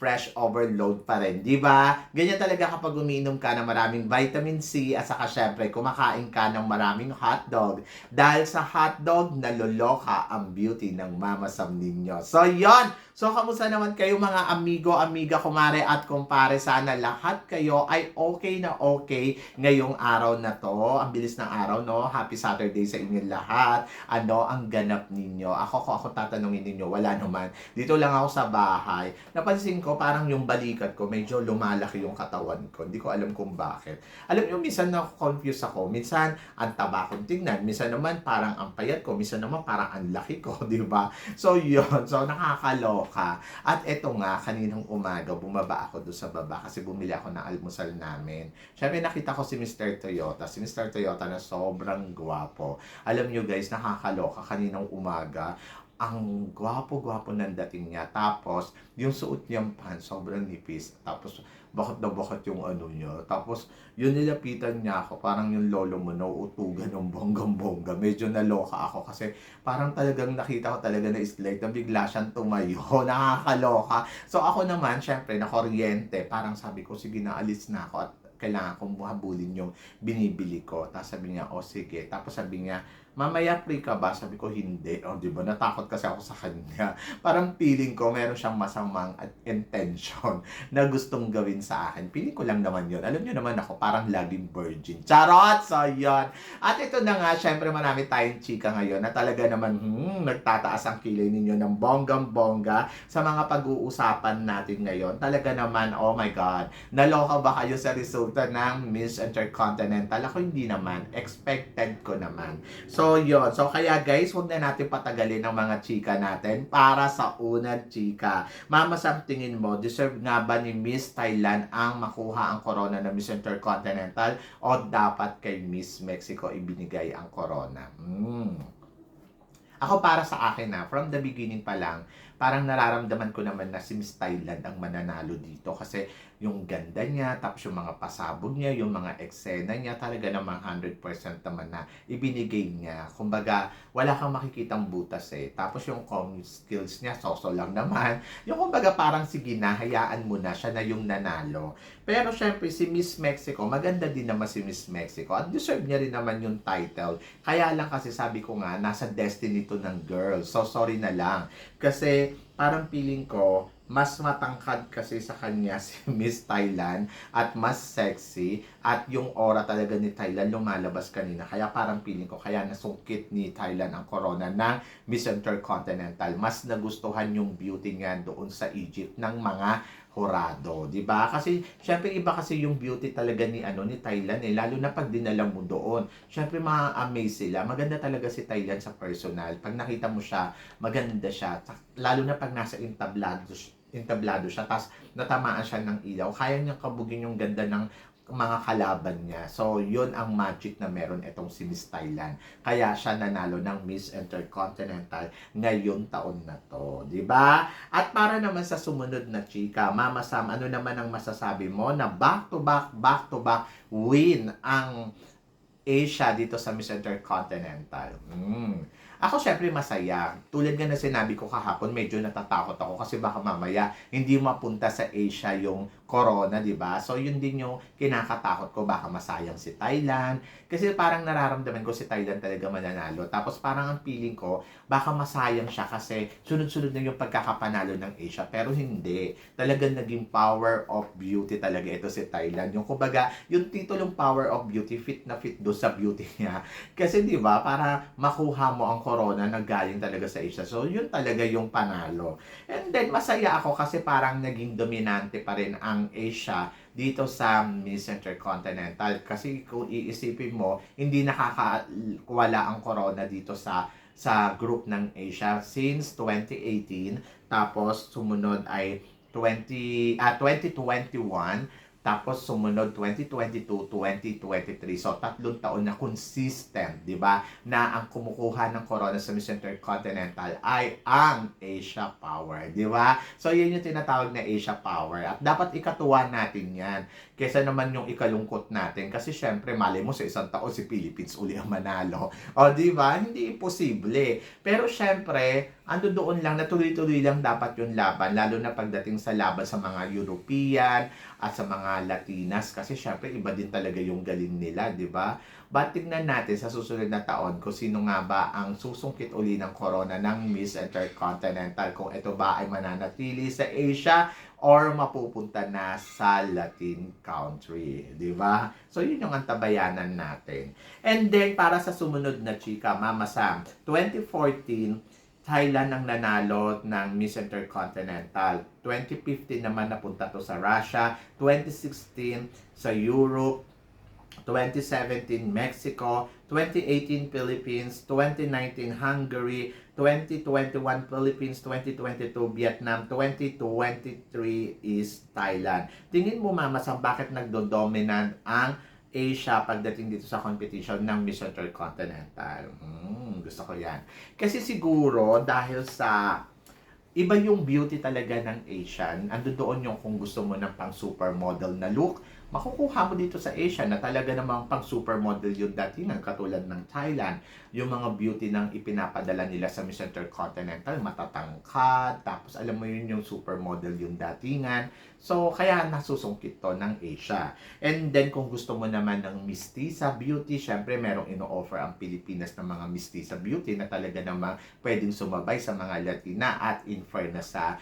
Fresh overload pa rin, di ba? Ganyan talaga kapag umiinom ka ng maraming vitamin C at saka syempre kumakain ka ng maraming hotdog. Dahil sa hotdog, naloloka ang beauty ng Mama Sam ninyo. So, yon So, kamusta naman kayo mga amigo, amiga, kumare at kumpare? Sana lahat kayo ay okay na okay ngayong araw na to. Ang bilis ng araw, no? Happy Saturday sa inyo lahat. Ano ang ganap ninyo? Ako ko ako tatanungin ninyo, wala naman. Dito lang ako sa bahay. Napansin ko parang yung balikat ko medyo lumalaki yung katawan ko. Hindi ko alam kung bakit. Alam niyo, minsan na confuse ako. Minsan ang taba kong tingnan. Minsan naman parang ang payat ko. Minsan naman parang ang laki ko, di ba? So, yun. So, nakakaloka. At eto nga, kaninang umaga, bumaba ako doon sa baba kasi bumili ako ng almusal namin. Siyempre, nakita ko si Mr. Toyota. Si Mr. Toyota na sobrang gwapo. Alam niyo guys, nakakaloka kaninang umaga ang gwapo-gwapo ng dating niya. Tapos, yung suot niyang pants, sobrang nipis. Tapos, bakit na bakit yung ano niya. Tapos, yun nilapitan niya ako. Parang yung lolo mo, nauutugan ng bonggang-bongga. Medyo naloka ako kasi parang talagang nakita ko talaga na slide na bigla siyang tumayo. Nakakaloka. So, ako naman, syempre, na kuryente. Parang sabi ko, sige na, alis na ako at kailangan kong buhabulin yung binibili ko. Tapos sabi niya, o sige. Tapos sabi niya, mamaya free ka ba? Sabi ko, hindi. O, di ba? Natakot kasi ako sa kanya. Parang feeling ko, meron siyang masamang at intention na gustong gawin sa akin. Feeling ko lang naman yun. Alam niyo naman ako, parang laging virgin. Charot! So, yun. At ito na nga, syempre marami tayong chika ngayon na talaga naman, hmm, nagtataas ang kilay ninyo ng bonggang-bongga sa mga pag-uusapan natin ngayon. Talaga naman, oh my God, naloka ba kayo sa resulta ng Miss Intercontinental? Ako hindi naman. Expected ko naman. So, yun. So, kaya guys, huwag na natin patagalin ang mga chika natin para sa unang chika. Mama, sa tingin mo, deserve nga ba ni Miss Thailand ang makuha ang corona ng Miss Intercontinental o dapat kay Miss Mexico ibinigay ang corona? Hmm. Ako para sa akin na, from the beginning pa lang, parang nararamdaman ko naman na si Miss Thailand ang mananalo dito kasi yung ganda niya, tapos yung mga pasabog niya, yung mga eksena niya, talaga namang 100% naman na ibinigay niya. Kumbaga, wala kang makikitang butas eh. Tapos yung com skills niya, soso lang naman. Yung kumbaga parang sige na, hayaan mo na, siya na yung nanalo. Pero syempre, si Miss Mexico, maganda din naman si Miss Mexico. At deserve niya rin naman yung title. Kaya lang kasi sabi ko nga, nasa destiny to ng girl. So, sorry na lang. Kasi, parang feeling ko, mas matangkad kasi sa kanya si Miss Thailand at mas sexy at yung aura talaga ni Thailand lumalabas kanina. Kaya parang feeling ko, kaya nasungkit ni Thailand ang corona ng Miss Intercontinental. Mas nagustuhan yung beauty niya doon sa Egypt ng mga horado, 'di ba? Kasi syempre iba kasi yung beauty talaga ni ano ni Thailand eh, lalo na pag dinala mo doon. Syempre ma-amaze sila. Maganda talaga si Thailand sa personal. Pag nakita mo siya, maganda siya. Lalo na pag nasa entablado entablado siya, tapos natamaan siya ng ilaw, kaya niyang kabugin yung ganda ng mga kalaban niya. So, yun ang magic na meron itong si Miss Thailand. Kaya siya nanalo ng Miss Intercontinental ngayong taon na to. ba? At para naman sa sumunod na chika, Mama Sam, ano naman ang masasabi mo na back to back, back to back win ang Asia dito sa Miss Intercontinental? Hmm. Ako syempre masaya. Tulad nga na sinabi ko kahapon, medyo natatakot ako kasi baka mamaya hindi mapunta sa Asia yung corona, di ba? So, yun din yung kinakatakot ko. Baka masayang si Thailand. Kasi parang nararamdaman ko si Thailand talaga mananalo. Tapos parang ang feeling ko, baka masayang siya kasi sunod-sunod na yung pagkakapanalo ng Asia. Pero hindi. Talagang naging power of beauty talaga ito si Thailand. Yung kumbaga, yung titulong power of beauty, fit na fit do sa beauty niya. Kasi di ba, para makuha mo ang corona na galing talaga sa Asia. So, yun talaga yung panalo. And then, masaya ako kasi parang naging dominante pa rin ang ng Asia dito sa Miss Intercontinental. Kasi kung iisipin mo, hindi nakakawala ang corona dito sa sa group ng Asia since 2018. Tapos sumunod ay 20, ah 2021, tapos sumunod 2022, 2023. So, tatlong taon na consistent, di ba? Na ang kumukuha ng corona sa Miss Intercontinental ay ang Asia Power, di ba? So, yun yung tinatawag na Asia Power. At dapat ikatuwa natin yan. Kesa naman yung ikalungkot natin. Kasi syempre, mali mo sa isang taon si Philippines uli ang manalo. O, di ba? Hindi imposible. Pero syempre, ando doon lang, natuloy-tuloy lang dapat yung laban. Lalo na pagdating sa laban sa mga European at sa mga Latinas. Kasi syempre, iba din talaga yung galing nila, di ba? But tignan natin sa susunod na taon kung sino nga ba ang susungkit uli ng corona ng Miss Intercontinental. Kung ito ba ay mananatili sa Asia or mapupunta na sa Latin country, di ba? So yun yung antabayanan natin. And then para sa sumunod na chika, Mama Sam, 2014 Thailand ang nanalo ng Miss Intercontinental. 2015 naman napunta to sa Russia. 2016 sa Europe. 2017 Mexico. 2018 Philippines. 2019 Hungary. 2021 Philippines. 2022 Vietnam. 2023 is Thailand. Tingin mo mama sa bakit nagdo-dominant ang Asia pagdating dito sa competition ng Miss Intercontinental. Hmm, gusto ko yan. Kasi siguro dahil sa iba yung beauty talaga ng Asian, ando doon yung kung gusto mo ng pang supermodel na look, makukuha mo dito sa Asia na talaga namang pang supermodel yung datingan katulad ng Thailand. Yung mga beauty ng ipinapadala nila sa Miss Intercontinental, matatangkad, tapos alam mo yun yung supermodel yung datingan. So, kaya nasusungkit to ng Asia. And then, kung gusto mo naman ng mistisa beauty, syempre merong ino-offer ang Pilipinas ng mga mistisa beauty na talaga namang pwedeng sumabay sa mga Latina at in fairness sa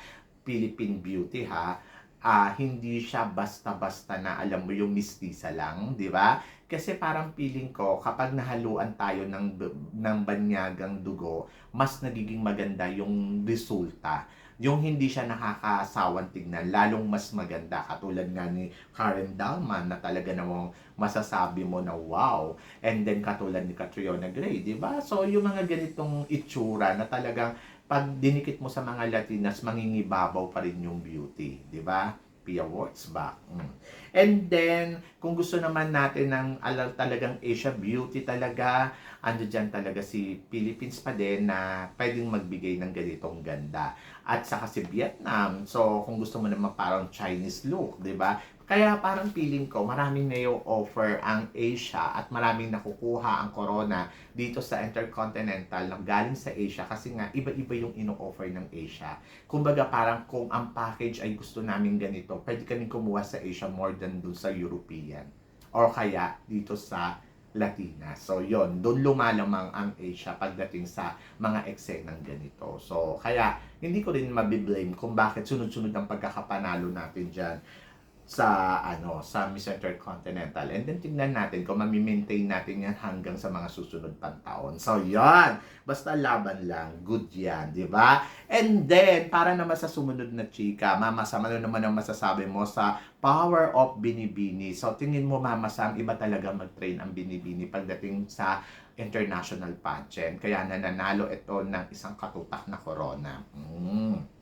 Philippine beauty ha, ah hindi siya basta-basta na alam mo yung mistisa lang, di ba? Kasi parang feeling ko kapag nahaluan tayo ng ng banyagang dugo, mas nagiging maganda yung resulta. Yung hindi siya nakakasawang tignan, lalong mas maganda. Katulad nga ni Karen Dalman na talaga namang masasabi mo na wow. And then katulad ni Catriona Gray, di ba? So yung mga ganitong itsura na talagang pag dinikit mo sa mga Latinas, mangingibabaw pa rin yung beauty, di ba? Pia Words back. Mm. And then, kung gusto naman natin ng ala, talagang Asia beauty talaga, ando dyan talaga si Philippines pa din na pwedeng magbigay ng ganitong ganda. At saka si Vietnam. So, kung gusto mo naman parang Chinese look, di ba? Kaya parang feeling ko, maraming na yung offer ang Asia at maraming nakukuha ang corona dito sa Intercontinental na galing sa Asia kasi nga iba-iba yung ino-offer ng Asia. Kumbaga parang kung ang package ay gusto namin ganito, pwede kaming kumuha sa Asia more than dun sa European. Or kaya dito sa Latina. So, yon doon lumalamang ang Asia pagdating sa mga eksenang ganito. So, kaya hindi ko rin mabiblame kung bakit sunod-sunod ang pagkakapanalo natin dyan sa ano sa Miss Intercontinental and then tingnan natin kung mami-maintain natin yan hanggang sa mga susunod pang taon. So yon, basta laban lang, good yan, di ba? And then para naman sa sumunod na chika, Mama Sam, ano naman ang masasabi mo sa power of binibini? So tingin mo Mama Sam, iba talaga mag-train ang binibini pagdating sa international pageant. Kaya nananalo ito ng isang katutak na corona. Mm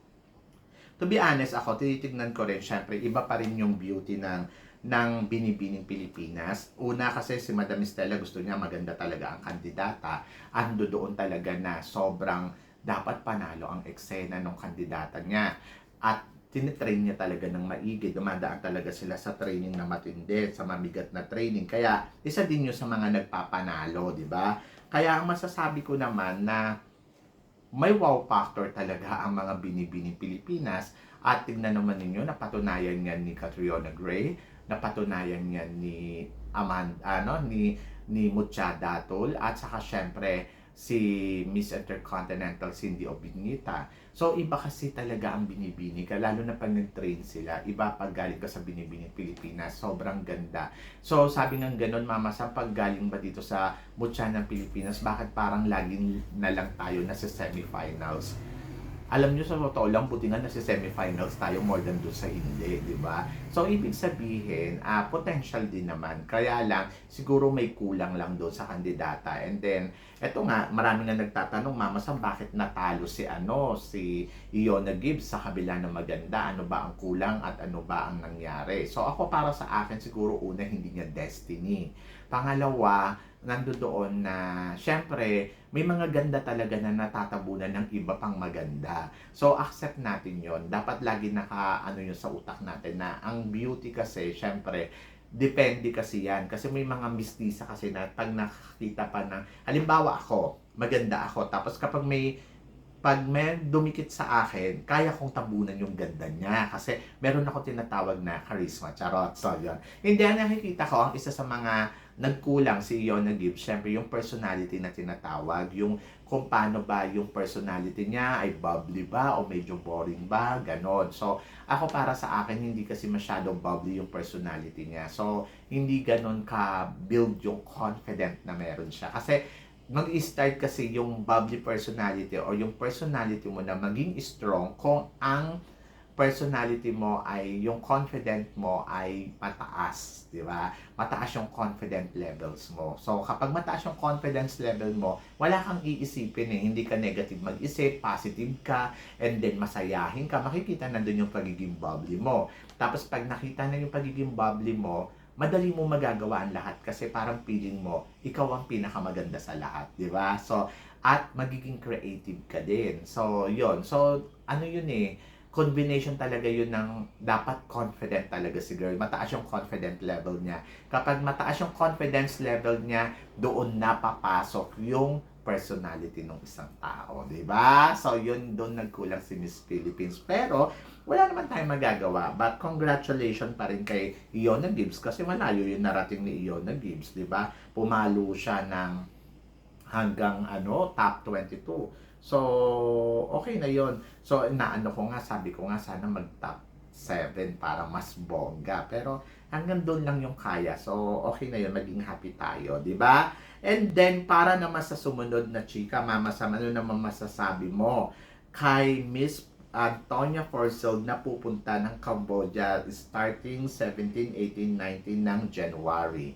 to be honest ako, tinitignan ko rin, syempre, iba pa rin yung beauty ng ng binibining Pilipinas. Una kasi si Madam Estela gusto niya maganda talaga ang kandidata. Ando doon talaga na sobrang dapat panalo ang eksena ng kandidata niya. At tinitrain niya talaga ng maigi. Dumadaan talaga sila sa training na matindi, sa mamigat na training. Kaya isa din yun sa mga nagpapanalo, di ba? Kaya ang masasabi ko naman na may wow factor talaga ang mga binibining Pilipinas. At tignan naman ninyo napatunayan nga ni Catriona Gray napatunayan nga ni Amanda ano ni ni Mucha Datul at saka syempre si Miss Intercontinental Cindy Obinita. So, iba kasi talaga ang binibini lalo na pag nag-train sila. Iba pag galing ka sa binibini Pilipinas, sobrang ganda. So, sabi ng ganun, Mama, sa pag galing ba dito sa Mucha ng Pilipinas, bakit parang laging na lang tayo na sa semifinals? Alam nyo sa totoo lang, buti nga nasa semifinals tayo more than doon sa hindi, di ba? So, ibig sabihin, ah potential din naman. Kaya lang, siguro may kulang lang doon sa kandidata. And then, eto nga, marami na nagtatanong, Mama Sam, bakit natalo si ano, si Iona Gibbs sa kabila ng maganda? Ano ba ang kulang at ano ba ang nangyari? So, ako para sa akin, siguro una, hindi niya destiny. Pangalawa, nandoon na, syempre, may mga ganda talaga na natatabunan ng iba pang maganda. So, accept natin yon Dapat lagi naka, ano yun sa utak natin na ang beauty kasi, syempre, depende kasi yan. Kasi may mga mistisa kasi na pag nakakita pa ng, halimbawa ako, maganda ako. Tapos kapag may pag may dumikit sa akin, kaya kong tabunan yung ganda niya. Kasi meron ako tinatawag na charisma. Charot. So, yun. Hindi, nakikita ko, ang isa sa mga nagkulang si Yona Gibbs, syempre yung personality na tinatawag, yung kung paano ba yung personality niya, ay bubbly ba o medyo boring ba, ganon. So, ako para sa akin, hindi kasi masyadong bubbly yung personality niya. So, hindi ganon ka-build yung confident na meron siya. Kasi, mag-start kasi yung bubbly personality or yung personality mo na maging strong kung ang personality mo ay yung confident mo ay mataas, di ba? Mataas yung confident levels mo. So, kapag mataas yung confidence level mo, wala kang iisipin eh. Hindi ka negative mag-isip, positive ka, and then masayahin ka. Makikita na dun yung pagiging bubbly mo. Tapos, pag nakita na yung pagiging bubbly mo, madali mo magagawa ang lahat kasi parang feeling mo, ikaw ang pinakamaganda sa lahat, di ba? So, at magiging creative ka din. So, yon So, ano yun eh, combination talaga yun ng dapat confident talaga si girl. Mataas yung confident level niya. Kapag mataas yung confidence level niya, doon na papasok yung personality ng isang tao, di ba? So, yun doon nagkulang si Miss Philippines. Pero, wala naman tayong magagawa. But congratulations pa rin kay Iona Gibbs kasi malayo yung narating ni Iona Gibbs, di ba? Pumalo siya ng hanggang ano, top 22. So, okay na yon So, naano ko nga, sabi ko nga, sana mag-top 7 para mas bongga. Pero, hanggang doon lang yung kaya. So, okay na yun, maging happy tayo, di ba? And then, para naman sa sumunod na chika, Mama Sam, ano naman masasabi mo kay Miss Antonia Forcel na pupunta ng Cambodia starting 17, 18, 19 ng January.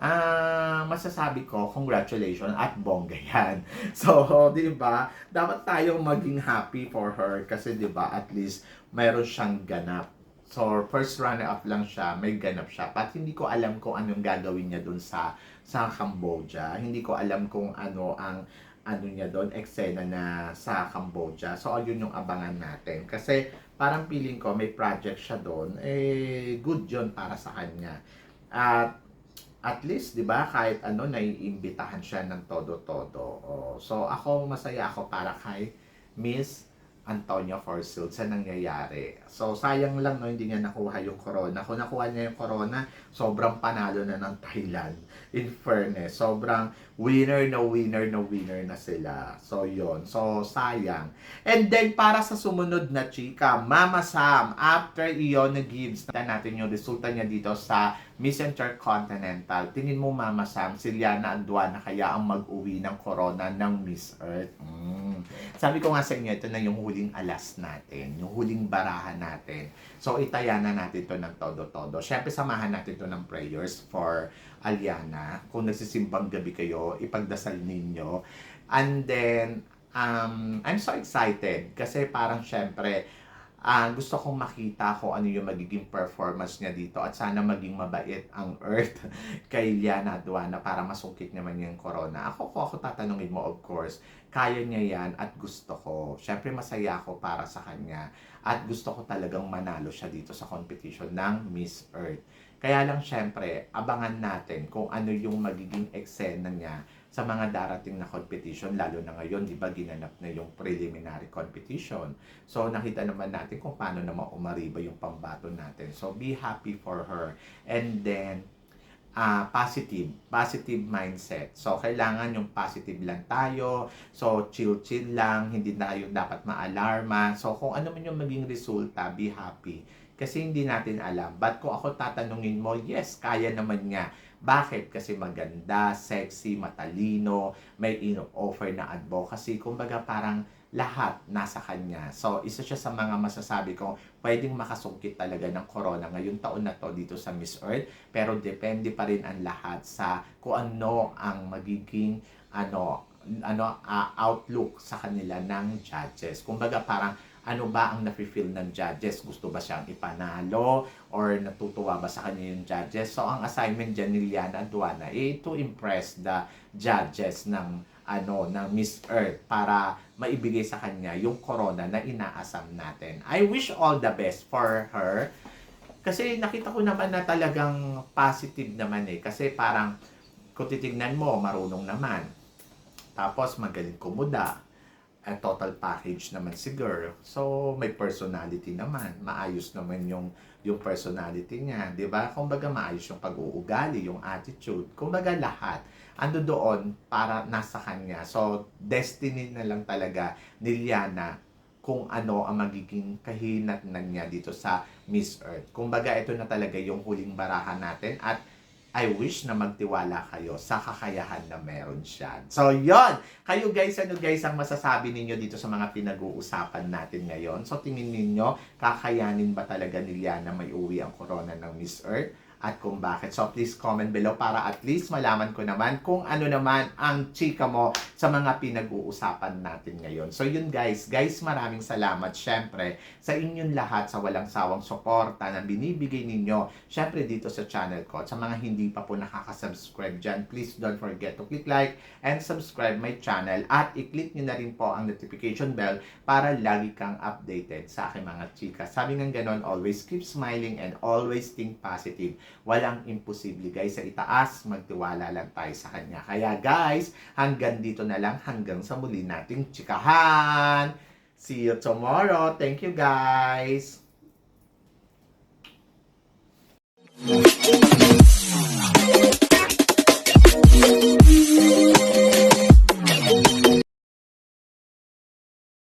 Ah, masasabi ko, congratulations at bongga yan. So, 'di ba? Dapat tayong maging happy for her kasi 'di ba, at least mayroon siyang ganap. So, first runner-up lang siya, may ganap siya. Pat hindi ko alam kung anong gagawin niya doon sa sa Cambodia. Hindi ko alam kung ano ang ano niya doon, eksena na sa Cambodia. So, ayun yung abangan natin. Kasi, parang feeling ko, may project siya doon, eh, good yun para sa kanya. At, at least, di ba, kahit ano, naiimbitahan siya ng todo-todo. Oh, so, ako, masaya ako para kay Miss Antonio Forsyth sa nangyayari. So, sayang lang no, hindi niya nakuha yung corona. Kung nakuha niya yung corona, sobrang panalo na ng Thailand. In fairness, sobrang winner na winner na winner na sila. So, yon So, sayang. And then, para sa sumunod na chika, Mama Sam, after Gibbs, na natin yung resulta niya dito sa Miss Intercontinental. Tingin mo, Mama Sam, si Liana Anduana kaya ang mag-uwi ng corona ng Miss Earth. Mm. Sabi ko nga sa inyo, ito na yung huling alas natin, yung huling barahan natin. So, itaya na natin to ng todo-todo. Siyempre, samahan natin to ng prayers for Aliana. Kung nagsisimbang gabi kayo, ipagdasal ninyo. And then, um, I'm so excited kasi parang syempre, ah gusto kong makita ko ano yung magiging performance niya dito at sana maging mabait ang Earth kay Liana Aduana para masungkit naman yung corona. Ako ko ako tatanungin mo of course, kaya niya yan at gusto ko. Syempre masaya ako para sa kanya at gusto ko talagang manalo siya dito sa competition ng Miss Earth. Kaya lang syempre, abangan natin kung ano yung magiging eksena niya sa mga darating na competition, lalo na ngayon, di ba, ginanap na yung preliminary competition. So, nakita naman natin kung paano naman umariba yung pambato natin. So, be happy for her. And then, ah positive, positive mindset. So, kailangan yung positive lang tayo. So, chill-chill lang, hindi tayo dapat maalarma. So, kung ano man yung maging resulta, be happy. Kasi hindi natin alam. But kung ako tatanungin mo, yes, kaya naman nga. Bakit? Kasi maganda, sexy, matalino, may ino-offer na advocacy. Kumbaga parang lahat nasa kanya. So, isa siya sa mga masasabi ko, pwedeng makasungkit talaga ng corona ngayong taon na to dito sa Miss Earth. Pero depende pa rin ang lahat sa kung ano ang magiging ano ano ah, outlook sa kanila ng judges. Kumbaga parang ano ba ang nafe-feel ng judges? Gusto ba siyang ipanalo or natutuwa ba sa kanya yung judges? So ang assignment dyan ni Liana Duana eh to impress the judges ng ano ng Miss Earth para maibigay sa kanya yung corona na inaasam natin. I wish all the best for her. Kasi nakita ko naman na talagang positive naman eh. Kasi parang kung titignan mo, marunong naman. Tapos magaling kumuda. At total package naman si girl. So, may personality naman. Maayos naman yung yung personality niya, 'di ba? Kumbaga maayos yung pag-uugali, yung attitude. Kumbaga lahat ando doon para nasa kanya. So, destiny na lang talaga ni Liana kung ano ang magiging kahinatnan niya dito sa Miss Earth. Kumbaga, ito na talaga yung huling barahan natin at I wish na magtiwala kayo sa kakayahan na meron siya. So, yon Kayo guys, ano guys ang masasabi ninyo dito sa mga pinag-uusapan natin ngayon? So, tingin ninyo, kakayanin ba talaga ni Liana may uwi ang corona ng Miss Earth? At kung bakit. So, please comment below para at least malaman ko naman kung ano naman ang chika mo sa mga pinag-uusapan natin ngayon. So, yun guys. Guys, maraming salamat syempre sa inyong lahat sa walang sawang suporta na binibigay ninyo syempre dito sa channel ko. At sa mga hindi pa po nakaka-subscribe dyan, please don't forget to click like and subscribe my channel at i-click nyo na rin po ang notification bell para lagi kang updated sa aking mga chika. Sabi ng ganon, always keep smiling and always think positive. Walang imposible guys sa itaas, magtiwala lang tayo sa Kanya. Kaya guys, hanggang dito na lang, hanggang sa muli nating tsikahan. See you tomorrow. Thank you guys. Thank you.